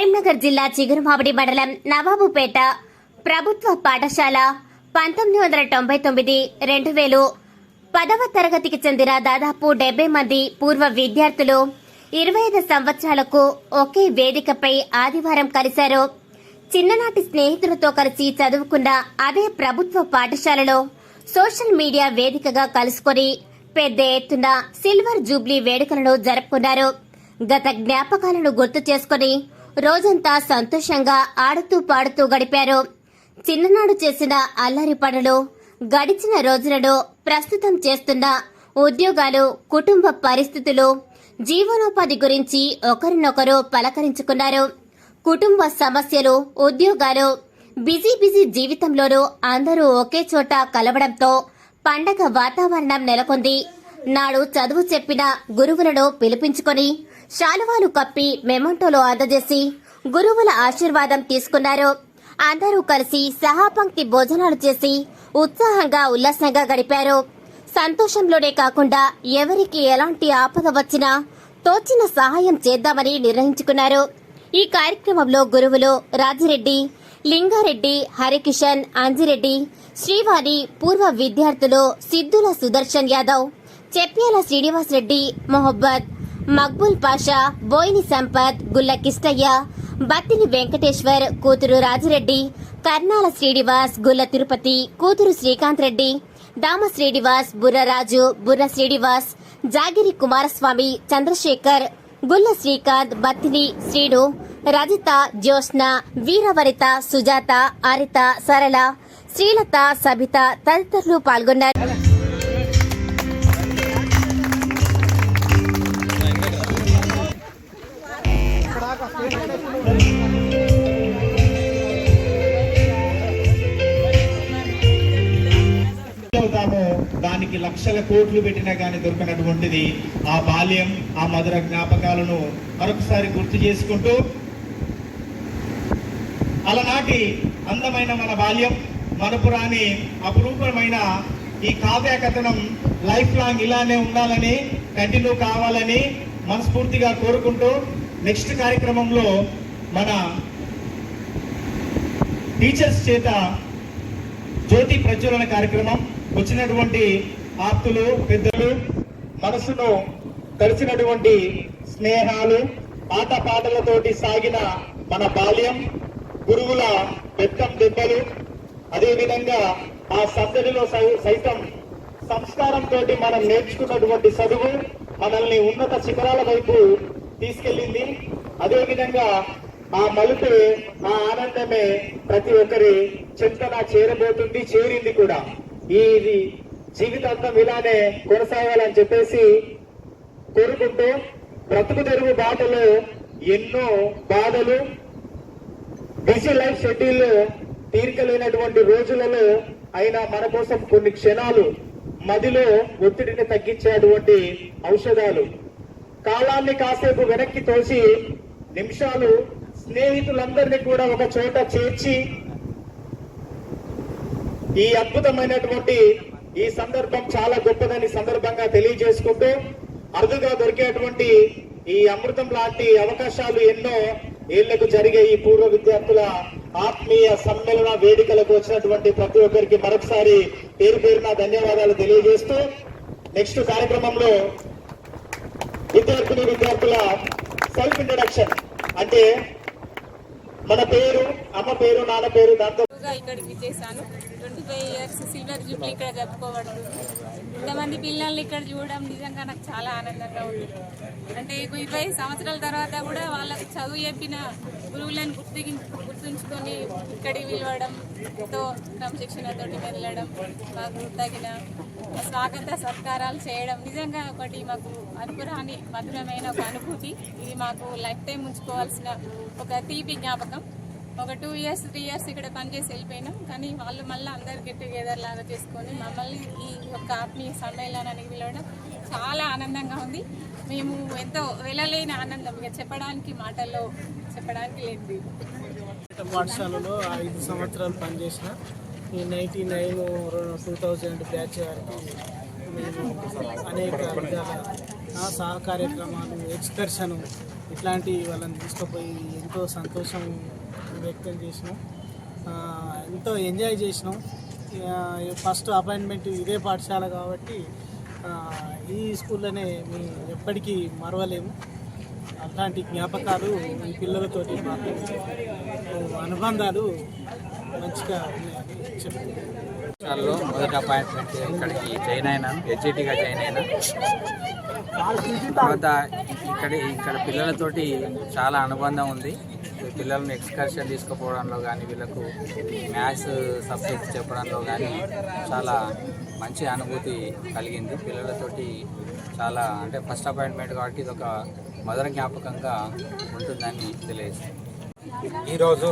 కరీంనగర్ జిల్లా చిగురుమామిడి మండలం నవాబుపేట ప్రభుత్వ పాఠశాల పంతొమ్మిది వందల తొంభై తొమ్మిది రెండు వేలు పదవ తరగతికి చెందిన దాదాపు డెబ్బై మంది పూర్వ విద్యార్థులు ఇరవై ఐదు సంవత్సరాలకు ఒకే వేదికపై ఆదివారం కలిశారు. చిన్ననాటి స్నేహితులతో కలిసి చదువుకున్న అదే ప్రభుత్వ పాఠశాలలో సోషల్ మీడియా వేదికగా కలుసుకొని పెద్ద ఎత్తున సిల్వర్ జూబ్లీ వేడుకలను జరుపుకున్నారు. గత జ్ఞాపకాలను గుర్తు చేసుకుని రోజంతా సంతోషంగా ఆడుతూ పాడుతూ గడిపారు. చిన్ననాడు చేసిన అల్లరి పనులు గడిచిన రోజులలో ప్రస్తుతం చేస్తున్న ఉద్యోగాలు కుటుంబ పరిస్థితులు జీవనోపాధి గురించి ఒకరినొకరు పలకరించుకున్నారు. కుటుంబ సమస్యలు ఉద్యోగాలు బిజీ బిజీ జీవితంలోనూ అందరూ ఒకే చోట కలవడంతో పండగ వాతావరణం నెలకొంది. నాడు చదువు చెప్పిన గురువులను పిలిపించుకొని శాలువాలు కప్పి మెమంటోలో అందజేసి గురువుల ఆశీర్వాదం తీసుకున్నారు. అందరూ కలిసి సహాపంక్తి భోజనాలు చేసి ఉత్సాహంగా ఉల్లాసంగా గడిపారు. సంతోషంలోనే కాకుండా ఎవరికి ఎలాంటి ఆపద వచ్చినా తోచిన సహాయం చేద్దామని నిర్ణయించుకున్నారు. ఈ కార్యక్రమంలో గురువులు రాజిరెడ్డి లింగారెడ్డి హరికిషన్ అంజిరెడ్డి శ్రీవాణి పూర్వ విద్యార్థులు సిద్ధుల సుదర్శన్ యాదవ్ చెప్యాల శ్రీనివాస్ రెడ్డి మొహబ్బత్ మక్బుల్ పాషా బోయిని సంపత్ గుల్ల కిష్టయ్య బత్తిని వెంకటేశ్వర్ కూతురు రాజిరెడ్డి కర్నాల శ్రీనివాస్ గుల్ల తిరుపతి కూతురు శ్రీకాంత్ రెడ్డి దామ శ్రీనివాస్ బుర్రరాజు బుర్ర శ్రీనివాస్ జాగిరి కుమారస్వామి చంద్రశేఖర్ గుల్ల శ్రీకాంత్ బత్తిని శ్రీను రజిత జ్యోత్స్న వీరవరిత సుజాత అరిత సరళ శ్రీలత సబిత తదితరులు పాల్గొన్నారు. కోట్లు పెట్టినా కానీ దొరకనటువంటిది ఆ బాల్యం ఆ మధుర జ్ఞాపకాలను మరొకసారి గుర్తు చేసుకుంటూ అలనాటి అందమైన మన బాల్యం మనపురాని అపురూపమైన ఈ కావ్య కథనం లైఫ్ లాంగ్ ఇలానే ఉండాలని కంటిన్యూ కావాలని మనస్ఫూర్తిగా కోరుకుంటూ నెక్స్ట్ కార్యక్రమంలో మన టీచర్స్ చేత జ్యోతి ప్రజ్వలన కార్యక్రమం వచ్చినటువంటి ఆప్తులు పెద్దలు మనసును తడిచినటువంటి స్నేహాలు ఆట పాటలతోటి సాగిన మన బాల్యం గురువుల బెత్తం దెబ్బలు అదేవిధంగా ఆ సందడిలో సైతం సంస్కారంతో మనం నేర్చుకున్నటువంటి చదువు మనల్ని ఉన్నత శిఖరాల వైపు తీసుకెళ్ళింది. అదేవిధంగా ఆ మలుపే ఆ ఆనందమే ప్రతి ఒక్కరి చింతన చేరబోతుంది చేరింది కూడా. ఈ ఇది జీవితాంతం ఇలానే కొనసాగాలని చెప్పేసి కోరుకుంటూ బ్రతుకు తెరుగు బాటలో ఎన్నో బాధలు బిజీ లైఫ్ షెడ్యూల్ తీరికలేనటువంటి రోజులలో అయినా మన కోసం కొన్ని క్షణాలు మదిలో ఒత్తిడిని తగ్గించేటువంటి ఔషధాలు. కాలాన్ని కాసేపు వెనక్కి తోసి నిమిషాలు స్నేహితులందరినీ కూడా ఒక చోట చేర్చి ఈ అద్భుతమైనటువంటి ఈ సందర్భం చాలా గొప్పదని సందర్భంగా తెలియజేసుకుంటూ అరుదుగా దొరికేటువంటి ఈ అమృతం లాంటి అవకాశాలు ఎన్నో ఏళ్ళకు జరిగే ఈ పూర్వ విద్యార్థుల ఆత్మీయ సమ్మేళన వేదికలకు వచ్చినటువంటి ప్రతి ఒక్కరికి మరొకసారి పేరు పేరున ధన్యవాదాలు తెలియజేస్తూ నెక్స్ట్ కార్యక్రమంలో విద్యార్థిని విద్యార్థుల సెల్ఫ్ ఇంట్రడక్షన్ అంటే మన పేరు అమ్మ పేరు నాన్న పేరు దాంతో గా ఇక్కడికి చేశాను. Twenty five years silver jubilee ఇక్కడ జరుపుకోబడుతుంది ఇంతమంది పిల్లల్ని ఇక్కడ చూడడం నిజంగా నాకు చాలా ఆనందంగా ఉంది. అంటే ఇరవై సంవత్సరాల తర్వాత కూడా వాళ్ళకి చదువు చెప్పిన గురువులను గుర్తు గుర్తుంచుకొని ఇక్కడికి పిలవడం ఎంతో క్రమశిక్షణతోటి వెళ్ళడం మాకు తగిన స్వాగత సత్కారాలు చేయడం నిజంగా ఒకటి మాకు అనుకురాని మధురమైన ఒక అనుభూతి. ఇది మాకు లైఫ్ టైం ఉంచుకోవాల్సిన ఒక తీపి జ్ఞాపకం. ఒక టూ ఇయర్స్ త్రీ ఇయర్స్ ఇక్కడ పనిచేసి వెళ్ళిపోయినాం. కానీ వాళ్ళు మళ్ళీ అందరు గెట్ టుగెదర్ లాగా చేసుకొని మమ్మల్ని ఈ యొక్క ఆత్మీయ సమ్మేళనానికి పిలవడం చాలా ఆనందంగా ఉంది. మేము ఎంతో వెళ్ళలేని ఆనందం. ఇక చెప్పడానికి మాటల్లో చెప్పడానికి లేదు పాఠశాలలో ఐదు సంవత్సరాలు పనిచేసిన ఈ ninety nine two thousand batch వరకు మేము అనేక విధాల సహకార్యక్రమాలు ఎక్స్కర్షను ఎక్స్కర్షన్ ఇట్లాంటి వాళ్ళని తీసుకుపోయి ఎంతో సంతోషం వ్యక్తం చేసినాం. ఎంతో ఎంజాయ్ చేసినాం. ఫస్ట్ అపాయింట్మెంట్ ఇదే పాఠశాల కాబట్టి ఈ స్కూల్లోనే మేము ఎప్పటికీ మరవలేము. అలాంటి జ్ఞాపకాలు ఈ పిల్లలతోటి మాకు అనుబంధాలు మంచిగా ఉన్నాయని చెప్తున్నాను పాఠశాలలో మొదటి అపాయింట్మెంట్ ఇక్కడికి జాయిన్ అయినాను హెచ్ఐటిగా జాయిన్ అయినా. తర్వాత ఇక్కడ ఇక్కడ పిల్లలతోటి చాలా అనుబంధం ఉంది. పిల్లల్ని ఎక్స్కర్షన్ తీసుకుపోవడంలో కానీ వీళ్ళకు మ్యాథ్స్ సబ్జెక్ట్ చెప్పడంలో కానీ చాలా మంచి అనుభూతి కలిగింది. పిల్లలతోటి చాలా అంటే ఫస్ట్ అపాయింట్మెంట్ కాబట్టి ఇది ఒక మధుర జ్ఞాపకంగా ఉంటుందని తెలియజేస్తాను ఈరోజు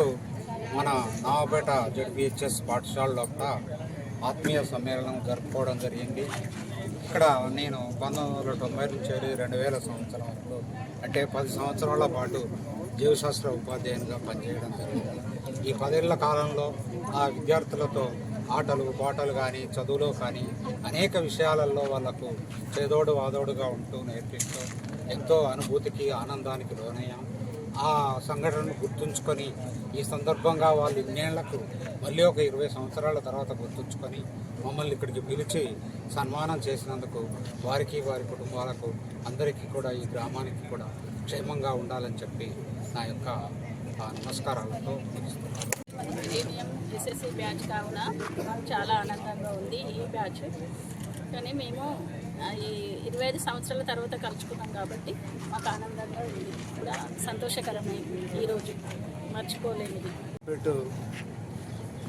మన నావపేట జడ్పిహెచ్ఎస్ పాఠశాల లోపల ఆత్మీయ సమ్మేళనం జరుపుకోవడం జరిగింది. ఇక్కడ నేను పంతొమ్మిది వందల తొంభై నుంచి రెండు వేల సంవత్సరం అంటే పది సంవత్సరాల పాటు జీవశాస్త్ర ఉపాధ్యాయునిగా పనిచేయడం జరిగింది. ఈ పదేళ్ళ కాలంలో ఆ విద్యార్థులతో ఆటలు పాటలు కానీ చదువులో కానీ అనేక విషయాలలో వాళ్ళకు చేదోడు వాదోడుగా ఉంటూ నేర్పిస్తూ ఎంతో అనుభూతికి ఆనందానికి లోనయ్యాం. ఆ సంఘటనను గుర్తుంచుకొని ఈ సందర్భంగా వాళ్ళు ఇన్నేళ్ళకు మళ్ళీ ఒక ఇరవై సంవత్సరాల తర్వాత గుర్తుంచుకొని మమ్మల్ని ఇక్కడికి పిలిచి సన్మానం చేసినందుకు వారికి వారి కుటుంబాలకు అందరికీ కూడా ఈ గ్రామానికి కూడా క్షేమంగా ఉండాలని చెప్పి నా యొక్క నమస్కారాలతో ముగిస్తున్నాను. ఎస్ఎస్సి బ్యాచ్ కావున మాకు చాలా ఆనందంగా ఉంది ఈ బ్యాచ్. కానీ మేము ఈ ఇరవై ఐదు సంవత్సరాల తర్వాత కలుసుకున్నాం కాబట్టి మాకు ఆనందంగా ఉంది. కూడా సంతోషకరమైంది ఈరోజు మర్చిపోలేనిది.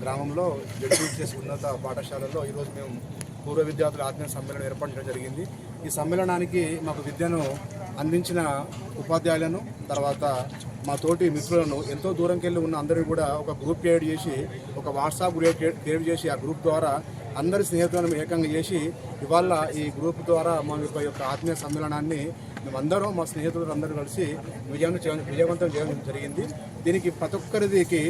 గ్రామంలో జడ్పీహెచ్ఎస్ ఉన్నత పాఠశాలలో ఈరోజు మేము పూర్వ విద్యార్థుల ఆత్మీయ సమ్మేళనం ఏర్పాటు చేయడం జరిగింది. ఈ సమ్మేళనానికి మాకు విద్యను అందించిన ఉపాధ్యాయులను తర్వాత మా తోటి మిత్రులను ఎంతో దూరంకి వెళ్ళి ఉన్న అందరూ కూడా ఒక గ్రూప్ క్రియేట్ చేసి ఒక వాట్సాప్ గ్రూప్ క్రియేట్ చేసి ఆ గ్రూప్ ద్వారా అందరి స్నేహితులను ఏకంగా చేసి ఇవాళ ఈ గ్రూప్ ద్వారా మా యొక్క యొక్క ఆత్మీయ సమ్మేళనాన్ని మేమందరం మా స్నేహితులందరూ కలిసి విజయం విజయవంతం చేయడం జరిగింది. దీనికి ప్రతి ఒక్కరికి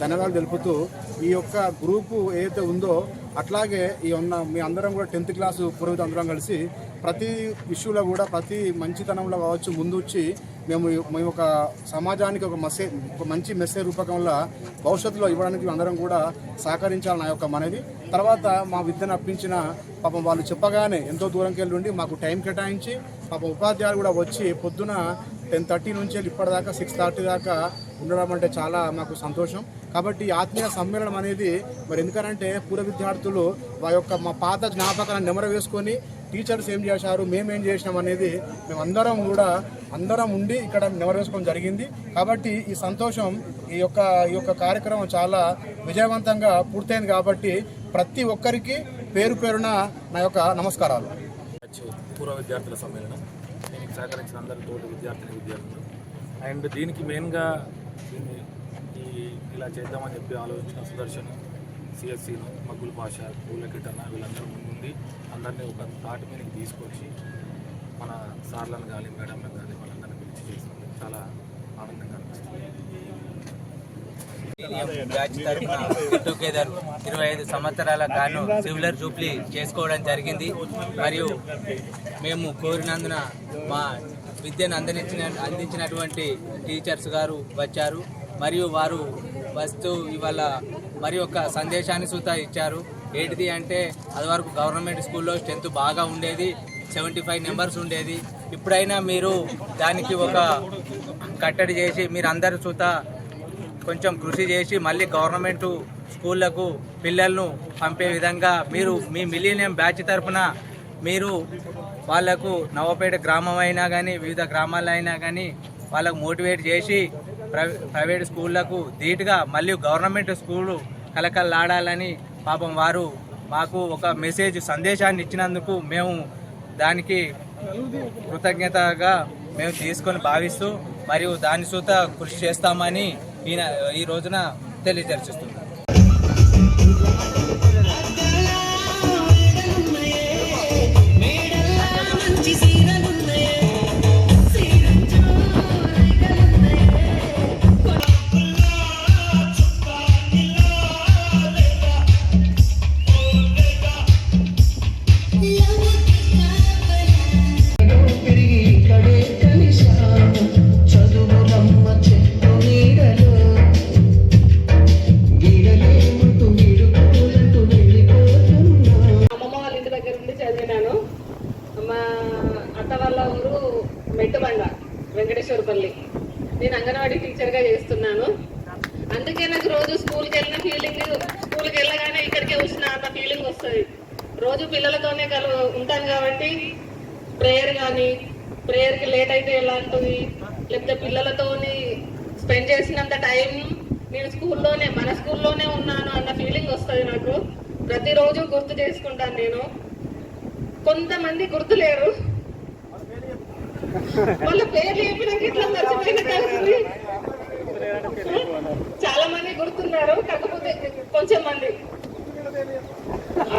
ధన్యవాదాలు తెలుపుతూ ఈ యొక్క గ్రూపు ఏదైతే ఉందో అట్లాగే ఈ ఉన్న మీ అందరం కూడా టెన్త్ క్లాసు పురోహిత అందరం కలిసి ప్రతి ఇష్యూలో కూడా ప్రతి మంచితనంలో కావచ్చు ముందు వచ్చి మేము మేము ఒక సమాజానికి ఒక మెసేజ్ ఒక మంచి మెసేజ్ రూపకంలో భవిష్యత్తులో ఇవ్వడానికి అందరం కూడా సహకరించాలి నా యొక్క మనవి. తర్వాత మా విద్యను అప్పించిన పాపం వాళ్ళు చెప్పగానే ఎంతో దూరంకి వెళ్ళి మాకు టైం కేటాయించి పాపం ఉపాధ్యాయులు కూడా వచ్చి పొద్దున టెన్ థర్టీ నుంచి వెళ్ళి ఇప్పటిదాకా సిక్స్ థర్టీ దాకా ఉండడం అంటే చాలా మాకు సంతోషం. కాబట్టి ఆత్మీయ సమ్మేళనం అనేది మరి ఎందుకనంటే పూర్వ విద్యార్థులు మా యొక్క మా పాత జ్ఞాపకాలను నెమర వేసుకొని టీచర్స్ ఏం చేశారు మేము ఏం చేసినాం అనేది మేమందరం కూడా అందరం ఉండి ఇక్కడ నెమర వేసుకోవడం జరిగింది. కాబట్టి ఈ సంతోషం ఈ యొక్క ఈ యొక్క కార్యక్రమం చాలా విజయవంతంగా పూర్తయింది కాబట్టి ప్రతి ఒక్కరికి పేరు పేరున నా యొక్క నమస్కారాలు. పూర్వ విద్యార్థుల సమ్మేళనం. దీనికి సహకరించిన అందరి తోటి విద్యార్థిని విద్యార్థులు. అండ్ దీనికి మెయిన్గా ఇలా చేద్దామని చెప్పి ఆలోచించిన సుదర్శన్ సిఎస్సిను మగ్గుల్ పాష పూల వీళ్ళందరూ ముందుండి అందరినీ ఒక తాటి మీదకి తీసుకొచ్చి మన సార్లను కానీ మేడంలను కానీ వాళ్ళందరినీ పిలిచి చేసినందుకు చాలా ఆనందంగా అనిపిస్తుంది. బ్యాచ్ టుగెదర్ ఇరవై ఐదు సంవత్సరాల గాను సివిలర్ జూబ్లీ చేసుకోవడం జరిగింది. మరియు మేము కోరినందున మా విద్యను అందించిన అందించినటువంటి టీచర్స్ గారు వచ్చారు. మరియు వారు వస్తూ ఇవాళ మరి ఒక సందేశాన్ని సుతా ఇచ్చారు. ఏంటిది అంటే అది వరకు గవర్నమెంట్ స్కూల్లో స్ట్రెంత్ బాగా ఉండేది సెవెంటీ ఫైవ్ నెంబర్స్ ఉండేది. ఇప్పుడైనా మీరు దానికి ఒక కట్టడి చేసి మీరు అందరి సుత కొంచెం కృషి చేసి మళ్ళీ గవర్నమెంట్ స్కూళ్ళకు పిల్లలను పంపే విధంగా మీరు మీ మిలీనియం బ్యాచ్ తరఫున మీరు వాళ్ళకు నవపేట గ్రామం అయినా కానీ వివిధ గ్రామాల్లో అయినా కానీ వాళ్ళకు మోటివేట్ చేసి ప్రైవే ప్రైవేట్ స్కూళ్ళకు ధీటుగా మళ్ళీ గవర్నమెంట్ స్కూలు కలకల్లాడాలని పాపం వారు మాకు ఒక మెసేజ్ సందేశాన్ని ఇచ్చినందుకు మేము దానికి కృతజ్ఞతగా మేము తీసుకొని భావిస్తూ మరియు దాని సూత కృషి చేస్తామని ఈయన ఈ రోజున తెలియజేస్తున్నాం. వాళ్ళ ఊరు మెట్టుబండ వెంకటేశ్వరపల్లి. నేను అంగన్వాడీ టీచర్గా చేస్తున్నాను. అందుకే నాకు రోజు స్కూల్కి వెళ్ళిన ఫీలింగ్ స్కూల్కి వెళ్ళగానే ఇక్కడికే వచ్చిన అన్న ఫీలింగ్ వస్తుంది. రోజు పిల్లలతోనే కలు ఉంటాను కాబట్టి ప్రేయర్ కానీ ప్రేయర్కి లేట్ అయితే ఎలాంటివి? లేకపోతే పిల్లలతోని స్పెండ్ చేసినంత టైం నేను స్కూల్లోనే మన స్కూల్లోనే ఉన్నాను అన్న ఫీలింగ్ వస్తుంది నాకు. ప్రతిరోజు గుర్తు చేసుకుంటాను నేను. కొంతమంది గుర్తులేరు. వాళ్ళ పేర్లు చెప్పినాక ఇట్లా మర్చిపోయినట్టు చాలా మంది గుర్తున్నారు కాకపోతే కొంచెం మంది.